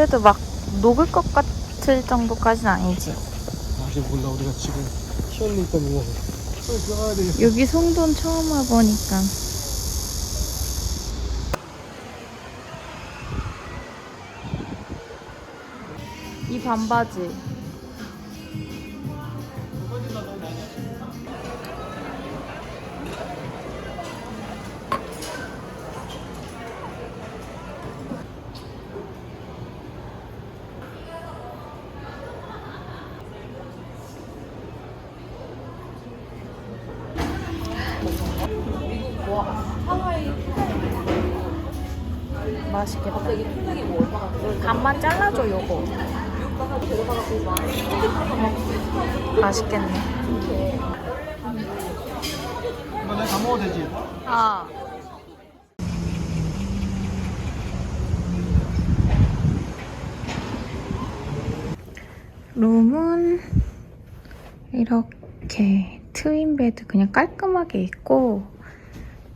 그래도 막 녹을 것 같을 정도까지는 아니지. 아직 몰라 우리가 지금 키웠으니까 뭐 빨리 들어가야 되겠어 여기 송돈 처음 와보니까. 이 반바지. 맛있겠다. 반만 잘라줘, 요거. 맛있겠네. 이거 내가 다 먹어도 되지? 아. 룸은 이렇게 트윈 베드 그냥 깔끔하게 있고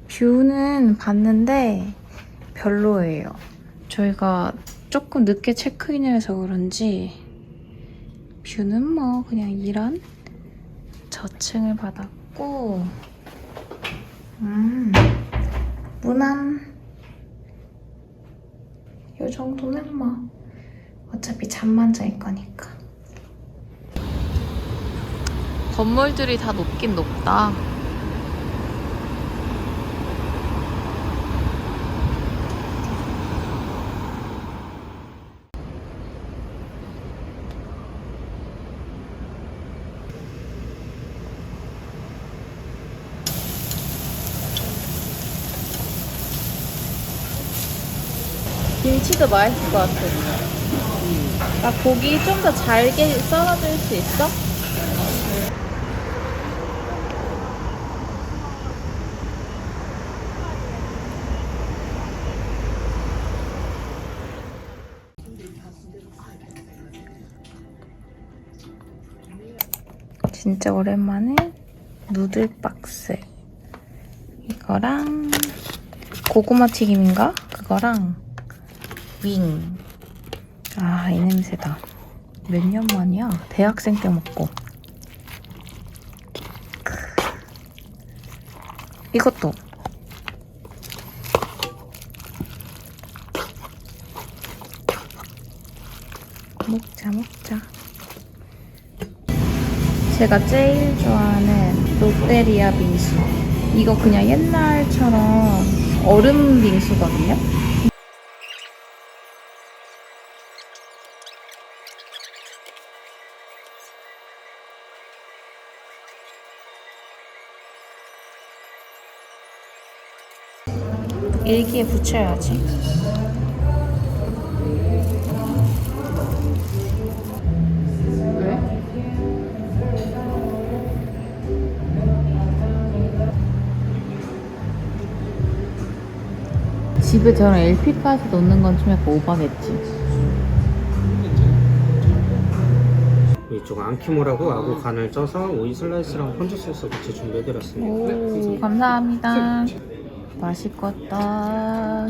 뷰는 봤는데 별로예요. 저희가 조금 늦게 체크인해서 그런지 뷰는 뭐 그냥 이런 저층을 받았고 음, 무난. 요 정도면 뭐 어차피 잠만 잘 거니까. 건물들이 다 높긴 높다. 김치도 맛있을 것 같아. 나 고기 좀 더 잘게 썰어줄 수 있어? 진짜 오랜만에 누들 박스. 이거랑 고구마 튀김인가? 그거랑 윙. 아, 이 냄새다. 몇 년 만이야? 대학생 때 먹고. 크. 이것도. 먹자, 먹자. 제가 제일 좋아하는 롯데리아 빙수. 이거 그냥 옛날처럼 얼음 빙수거든요? 일기에 붙여야지. 왜? 집에 저런 LP까지 넣는 건 좀 약간 오바겠지. 이쪽 안키모라고 아구 간을 쪄서 오이 슬라이스랑 펀치 소스 같이 준비해드렸습니다 오, 감사합니다. 맛있겠다.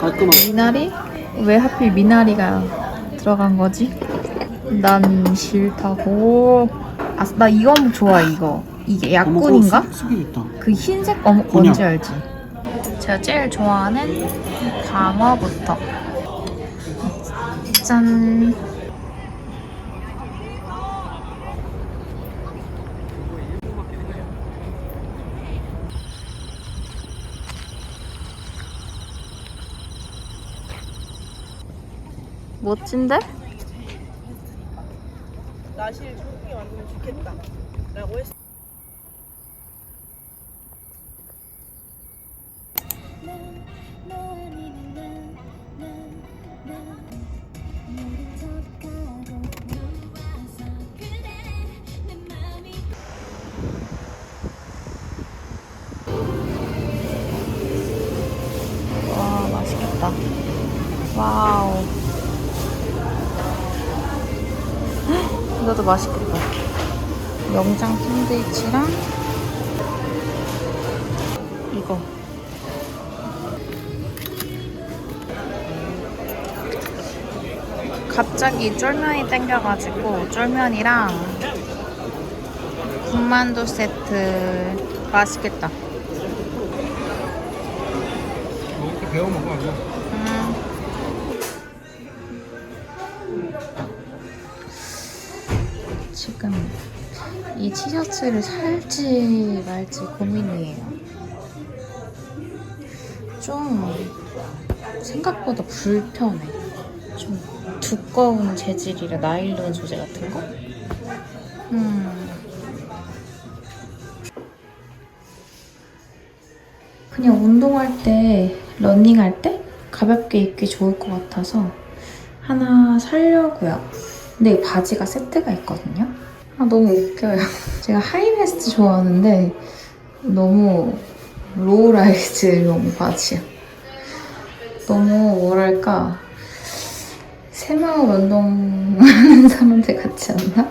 깔끔하게 미나리? 왜 하필 미나리가 들어간 거지? 난 싫다고. 아, 나 이거 좋아, 이거. 이게 약군인가? 그 흰색 어묵 뭔지 알지? 제가 제일 좋아하는 광어부터. 짠. 멋진데? 좀 예쁘게 만들면 좋겠다. 라고 했어. 맛있겠다. 영장 샌드위치랑 이거. 갑자기 쫄면이 땡겨가지고 쫄면이랑 군만두 세트 맛있겠다. 이렇게 배워 먹어 티셔츠를 살지 말지 고민이에요. 좀 생각보다 불편해. 좀 두꺼운 재질이라 나일론 소재 같은 거? 음. 그냥 운동할 때, 러닝할 때 가볍게 입기 좋을 것 같아서 하나 사려고요. 근데 이 바지가 세트가 있거든요. 아, 너무 웃겨요. 제가 하이베스트 좋아하는데 너무 로우라이즈용 바지야. 너무 뭐랄까 새마을 운동하는 사람들 같지 않나?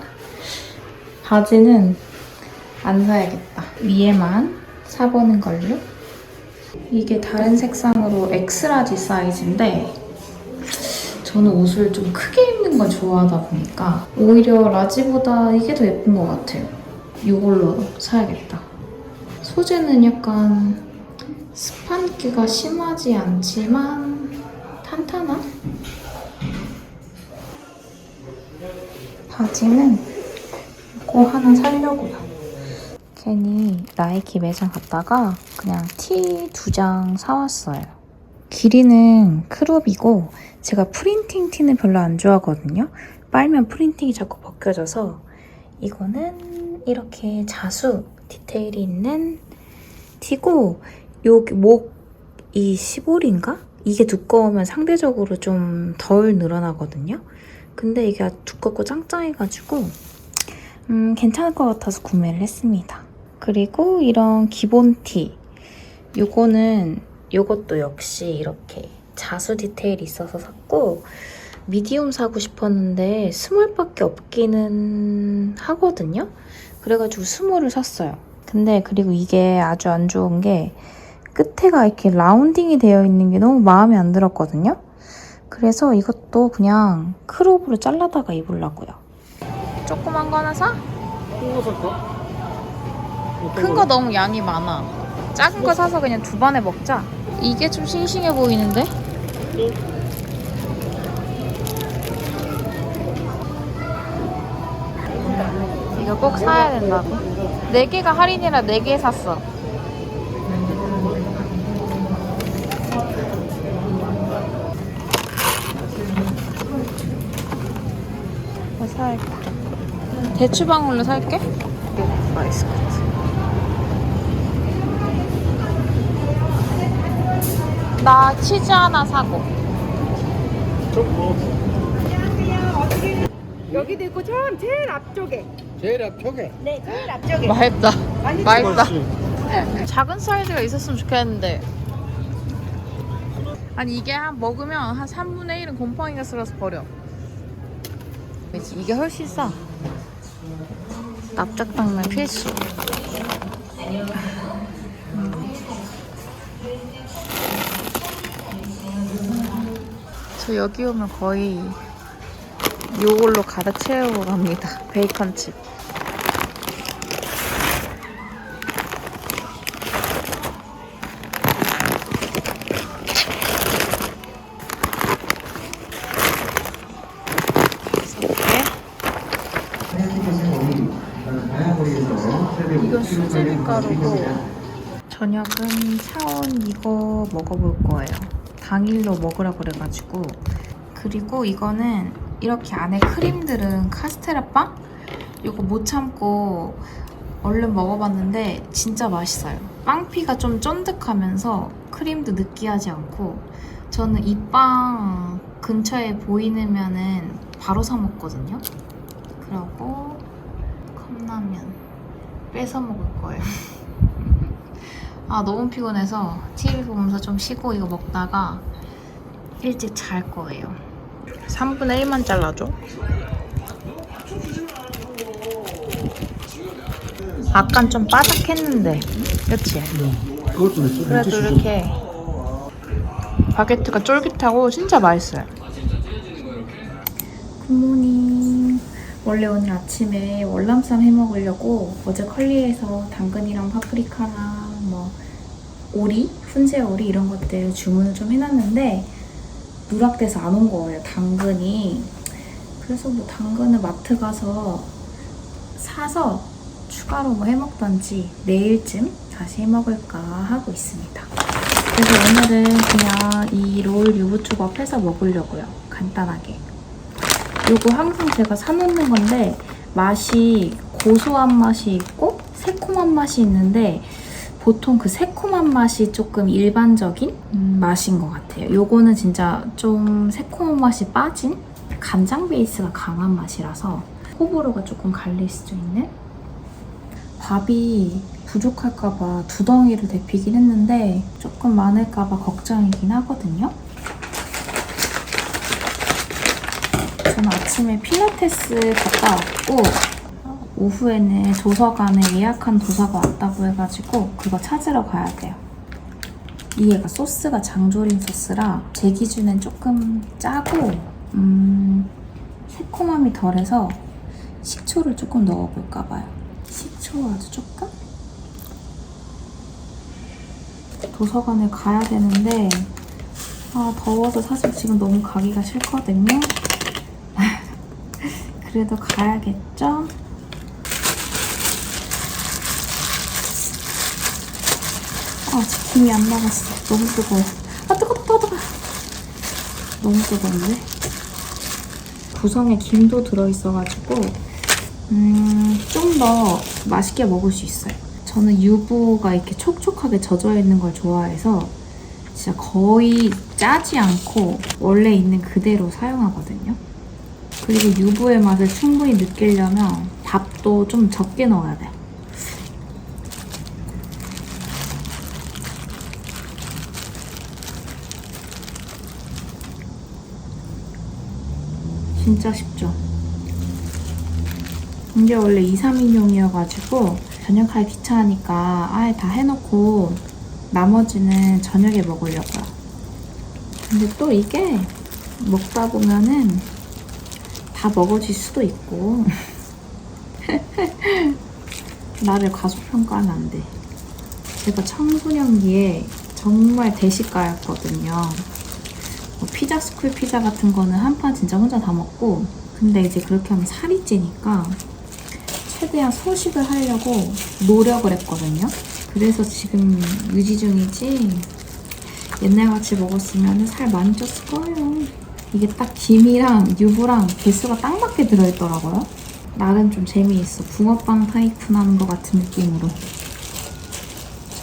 바지는 안 사야겠다. 위에만 사보는 걸로. 이게 다른 색상으로 엑스라지 사이즈인데 저는 옷을 좀 크게 입는 걸 좋아하다 보니까 오히려 라지보다 이게 더 예쁜 것 같아요. 이걸로 사야겠다. 소재는 약간 스판기가 심하지 않지만 탄탄한? 바지는 이거 하나 사려고요. 괜히 나이키 매장 갔다가 그냥 티 두 장 사왔어요. 길이는 크롭이고 제가 프린팅 티는 별로 안 좋아하거든요. 빨면 프린팅이 자꾸 벗겨져서 이거는 이렇게 자수 디테일이 있는 티고 여기 목이 15인가? 이게 두꺼우면 상대적으로 좀 덜 늘어나거든요. 근데 이게 두껍고 짱짱해가지고 음, 괜찮을 것 같아서 구매를 했습니다. 그리고 이런 기본 티. 요거는 요것도 역시 이렇게 자수 디테일이 있어서 샀고 미디움 사고 싶었는데 스몰밖에 없기는 하거든요. 그래가지고 스몰을 샀어요. 근데 그리고 이게 아주 안 좋은 게 끝에가 이렇게 라운딩이 되어 있는 게 너무 마음에 안 들었거든요. 그래서 이것도 그냥 크롭으로 잘라다가 입으려고요. 조그만 거 하나 사? 큰 거 살까? 큰 거 너무 양이 많아. 작은 거 사서 그냥 두 번에 먹자. 이게 좀 싱싱해 보이는데? 이거 꼭 사야 된다고. 네 개가 할인이라 네개 샀어. 뭐 살까? 대추방울로 살게. 맛있을 것 나 치즈 하나 사고. 여기도 있고 저 제일 앞쪽에. 제일 앞쪽에. 네, 제일 앞쪽에. 맛있다. 많이 맛있다. 작은 사이즈가 있었으면 좋겠는데. 아니 이게 한 먹으면 한 3분의 1은 곰팡이가 쓸어서 버려. 이게 훨씬 싸. 납작당면 필수. 저 여기 오면 거의 요걸로 가득 채우고 갑니다. 베이컨 칩. 이건 수제비 가루고 저녁은 사온 이거 먹어볼 거예요. 당일로 먹으라 그래가지고 그리고 이거는 이렇게 안에 크림들은 카스테라 빵? 이거 못 참고 얼른 먹어봤는데 진짜 맛있어요. 빵피가 좀 쫀득하면서 크림도 느끼하지 않고 저는 이 빵 근처에 보이면은 바로 사 먹거든요. 그러고 컵라면 뺏어 먹을 거예요. 아 너무 피곤해서 TV 보면서 좀 쉬고 이거 먹다가 일찍 잘 거예요. 3분의 1만 잘라줘. 아깐 좀 바삭했는데, 그치? 있어. 그래도 이렇게 바게트가 쫄깃하고 진짜 맛있어요. 굿모닝. 원래 오늘 아침에 월남쌈 해 먹으려고 어제 컬리에서 당근이랑 파프리카랑 뭐 오리, 훈제 오리 이런 것들 주문을 좀 해놨는데 누락돼서 안 온 거예요. 당근이. 그래서 뭐 당근을 마트 가서 사서 추가로 뭐 해먹던지 내일쯤 다시 해먹을까 하고 있습니다. 그래서 오늘은 그냥 이 롤 유부초밥 해서 먹으려고요. 간단하게. 요거 항상 제가 사놓는 건데 맛이 고소한 맛이 있고 새콤한 맛이 있는데 보통 그 새콤한 맛이 조금 일반적인 음, 맛인 것 같아요. 요거는 진짜 좀 새콤한 맛이 빠진 간장 베이스가 강한 맛이라서 호불호가 조금 갈릴 수도 있는 밥이 부족할까봐 두 덩이를 데피긴 했는데 조금 많을까봐 걱정이긴 하거든요. 저는 아침에 필라테스 갔다 왔고 오후에는 도서관에 예약한 도서가 왔다고 해가지고 그거 찾으러 가야 돼요. 이게가 소스가 장조림 소스라 제 기준엔 조금 짜고 음, 새콤함이 덜해서 식초를 조금 넣어볼까 봐요. 식초 아주 조금? 도서관에 가야 되는데 아 더워서 사실 지금 너무 가기가 싫거든요. 그래도 가야겠죠? 아, 김이 안 나갔어. 너무 뜨거워. 아, 뜨거, 뜨거, 뜨거. 너무 뜨거운데? 구성에 김도 들어있어가지고, 음, 좀 더 맛있게 먹을 수 있어요. 저는 유부가 이렇게 촉촉하게 젖어 있는 걸 좋아해서 진짜 거의 짜지 않고 원래 있는 그대로 사용하거든요. 그리고 유부의 맛을 충분히 느끼려면 밥도 좀 적게 넣어야 돼요. 진짜 쉽죠? 이게 원래 2, 3인용이어가지고 저녁하기 귀찮으니까 아예 다 해놓고 나머지는 저녁에 먹으려고요. 근데 또 이게 먹다 보면은 다 먹어질 수도 있고 나를 과소평가하면 안 돼. 제가 청소년기에 정말 대식가였거든요. 뭐 피자 스쿨 피자 같은 거는 한 판 진짜 혼자 다 먹고 근데 이제 그렇게 하면 살이 찌니까 최대한 소식을 하려고 노력을 했거든요. 그래서 지금 유지 중이지 옛날같이 먹었으면 살 많이 쪘을 거예요. 이게 딱 김이랑 유부랑 개수가 딱 맞게 들어있더라고요. 나름 좀 재미있어. 붕어빵 타이푼 하는 것 같은 느낌으로.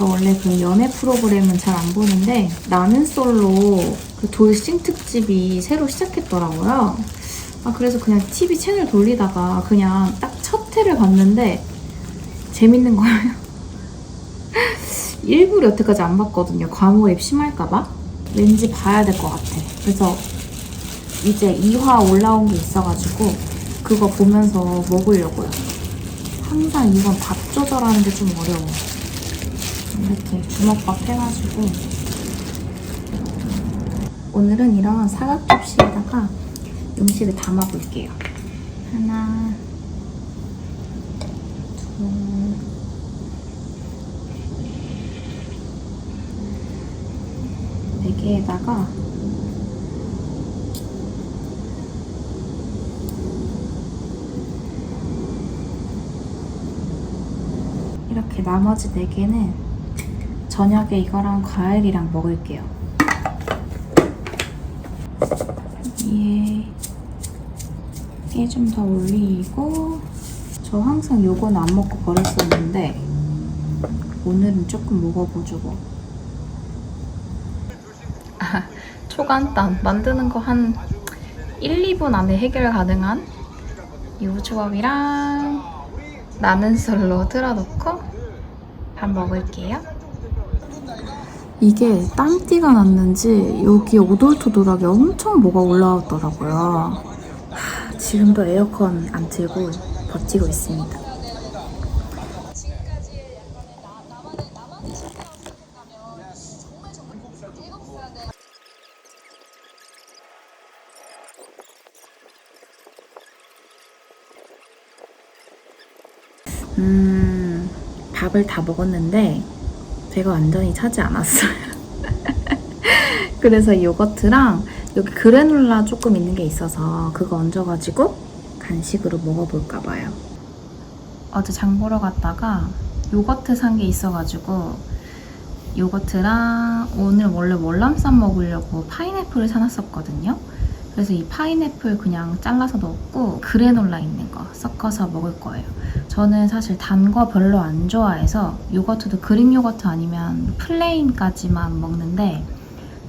저 원래 그 연애 프로그램은 잘 안 보는데 나는 솔로 그 돌싱 특집이 새로 시작했더라고요. 아 그래서 그냥 TV 채널 돌리다가 그냥 딱 첫 회를 봤는데 재밌는 거예요. 1부를 여태까지 안 봤거든요. 과모입 심할까봐. 왠지 봐야 될 것 같아. 그래서 이제 2화 올라온 게 있어가지고 그거 보면서 먹으려고요. 항상 이건 밥 조절하는 게 좀 어려워. 이렇게 주먹밥 해가지고 오늘은 이런 사각 접시에다가 음식을 담아볼게요. 하나, 둘, 네 개에다가 이렇게 나머지 네 개는 저녁에 이거랑 과일이랑 먹을게요. 위에 깨좀 더 올리고 저 항상 요거는 안 먹고 버렸었는데 오늘은 조금 먹어보죠 뭐. 아, 초간단 만드는 거 한 1, 2분 안에 해결 가능한 유부초밥이랑 나는 솔로 틀어놓고 밥 먹을게요. 이게 땀띠가 났는지 여기 오돌토돌하게 엄청 뭐가 올라왔더라고요. 하, 지금도 에어컨 안 틀고 버티고 있습니다. 음, 밥을 다 먹었는데 배가 완전히 차지 않았어요. 그래서 요거트랑 여기 그래놀라 조금 있는 게 있어서 그거 얹어가지고 간식으로 먹어볼까 봐요. 어제 장 보러 갔다가 요거트 산 게 있어가지고 요거트랑 오늘 원래 월남쌈 먹으려고 파인애플을 사놨었거든요. 그래서 이 파인애플 그냥 잘라서 넣고 그래놀라 있는 거 섞어서 먹을 거예요. 저는 사실 단 거 별로 안 좋아해서 요거트도 그릭 요거트 아니면 플레인까지만 먹는데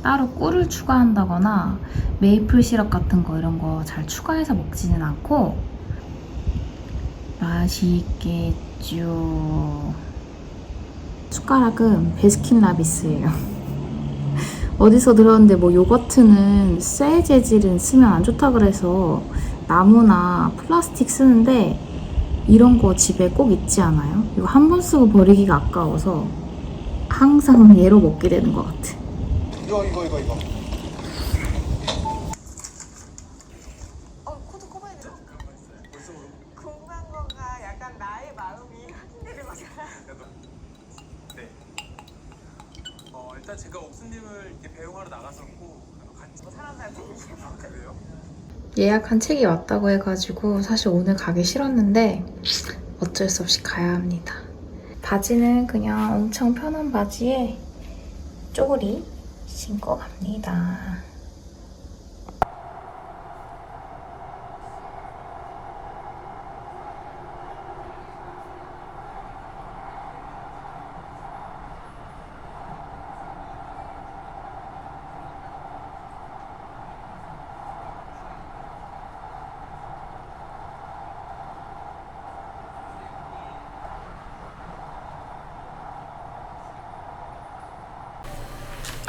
따로 꿀을 추가한다거나 메이플 시럽 같은 거 이런 거 잘 추가해서 먹지는 않고 맛있겠죠. 숟가락은 베스킨라비스예요. 어디서 들었는데 뭐 요거트는 쇠 재질은 쓰면 안 좋다 그래서 나무나 플라스틱 쓰는데 이런 거 집에 꼭 있지 않아요? 이거 한 번 쓰고 버리기가 아까워서 항상 얘로 먹게 되는 것 같아. 이거 이거 이거 이거 어 코드 커버해야 돼. 궁금한 거가 약간 나의 마음이 흔들리는 거잖아. 네. 어 일단 제가 옥수님을 이렇게 배웅하러 나갔었고 같이 사람들한테 아 그래요? 예약한 책이 왔다고 해가지고 사실 오늘 가기 싫었는데 어쩔 수 없이 가야 합니다. 바지는 그냥 엄청 편한 바지에 쪼그리 신고 갑니다.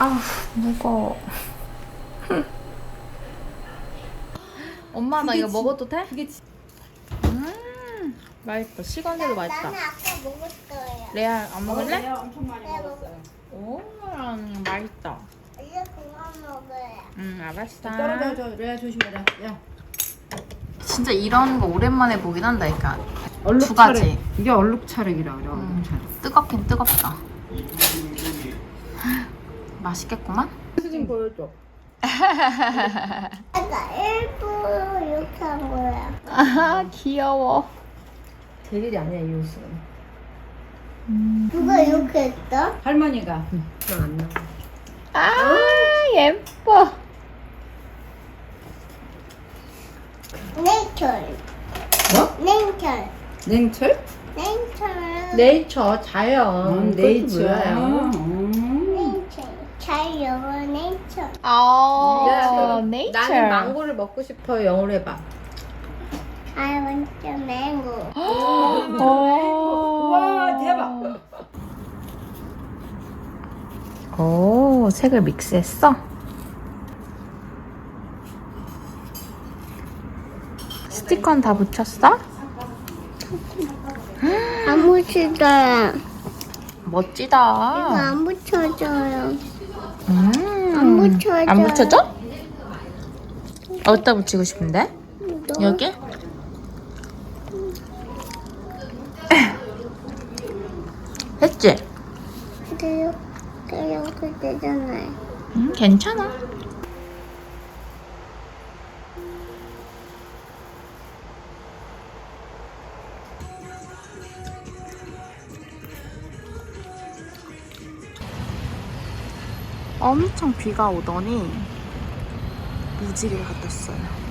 아 무거워. 엄마 나 이거 먹어도 돼? 그게 음 맛있다. 시간제도 맛있다. 나는 아까 먹었어요. 레알 안 먹을래? 네, 먹었어요. 오 음, 맛있다. 이제 그만 먹어요. 음 알았어. 떨어져 레아 조심해라 야 진짜 이런 거 오랜만에 보긴 한다. 그러니까 얼룩 두 가지. 차례. 이게 얼룩 차례기라 그래 얼룩 음. 차례 뜨겁긴 뜨겁다. 맛있겠구만. 사진 보여줘 아까 일부러 이렇게 한 거야. 아 귀여워. 제 일이 아니야 이 옷은 누가 이렇게 했어? 할머니가 안 나와 아 예뻐. 냉철. 뭐? 냉철. 냉철? 냉철. 네이처 자연 음, 네이처. 잘 영어 냉철. 아 네이처. 나는 망고를 먹고 싶어 영어로 해봐 I want the mango. 우와 대박. 오 색을 믹스했어? 스티커는 다 붙였어? 안 붙여져요. 멋지다. 안 붙여져요. 음. 안 붙여져요. 안 붙여져? 어디다 붙이고 싶은데? 너? 여기? 했지? 근데 이렇게 되잖아요. 음, 괜찮아. 엄청 비가 오더니 무지개가 떴어요.